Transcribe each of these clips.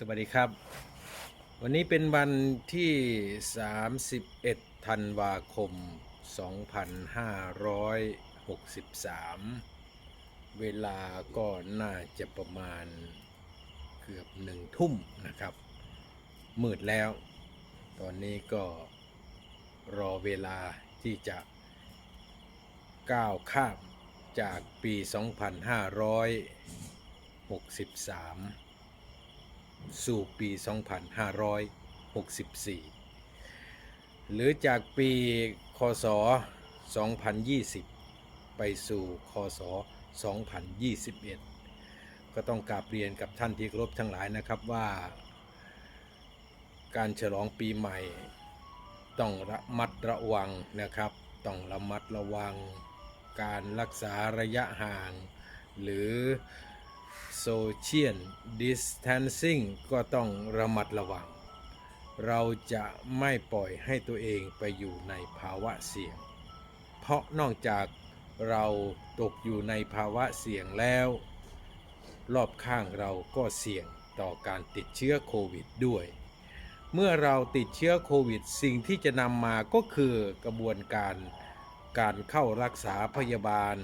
สวัสดีครับ วันนี้เป็นวันที่ 31 ธันวาคม 2563 เวลาก็น่าจะประมาณเกือบหนึ่งทุ่มนะครับ มืดแล้ว ตอนนี้ก็รอเวลาที่จะก้าวข้ามจากปี 2563 สู่ปี 2564 หรือจากปีคศ 2020 ไปสู่คศ 2021 ก็ต้องกราบเรียนกับท่านที่เคารพทั้งหลายนะครับว่า การฉลองปีใหม่ ต้องระมัดระวังนะครับ ต้องระมัดระวังการรักษาระยะห่าง หรือ Social Distancing ก็ต้องระมัดระวัง เราจะไม่ปล่อยให้ตัวเองไปอยู่ในภาวะเสี่ยง เพราะนอกจากเราตกอยู่ในภาวะเสี่ยงแล้ว รอบข้างเราก็เสี่ยงต่อการติดเชื้อโควิดด้วย เมื่อเราติดเชื้อโควิด สิ่งที่จะนำมาก็คือกระบวนการการเข้ารักษาพยาบาล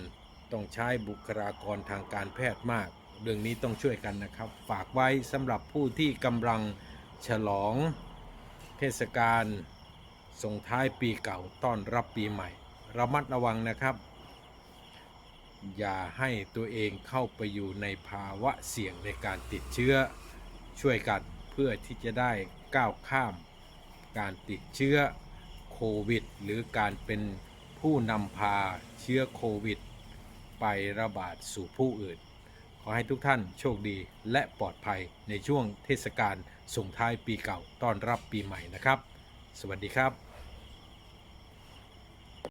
ต้องใช้บุคลากรทางการแพทย์มาก เรื่องนี้ต้องช่วยกันนะครับ ฝากไว้สำหรับผู้ที่กำลังฉลองเทศกาลส่งท้ายปีเก่าต้อนรับปีใหม่ ระมัดระวังนะครับ อย่าให้ตัวเองเข้าไปอยู่ในภาวะเสี่ยงในการติดเชื้อ ช่วยกันเพื่อที่จะได้ก้าวข้ามการติดเชื้อโควิด หรือการเป็นผู้นำพาเชื้อโควิด ไประบาดสู่ผู้อื่น ขอให้ทุกท่านโชคดีและปลอดภัยในช่วงเทศกาลส่งท้ายปีเก่าต้อนรับปีใหม่นะครับ สวัสดีครับ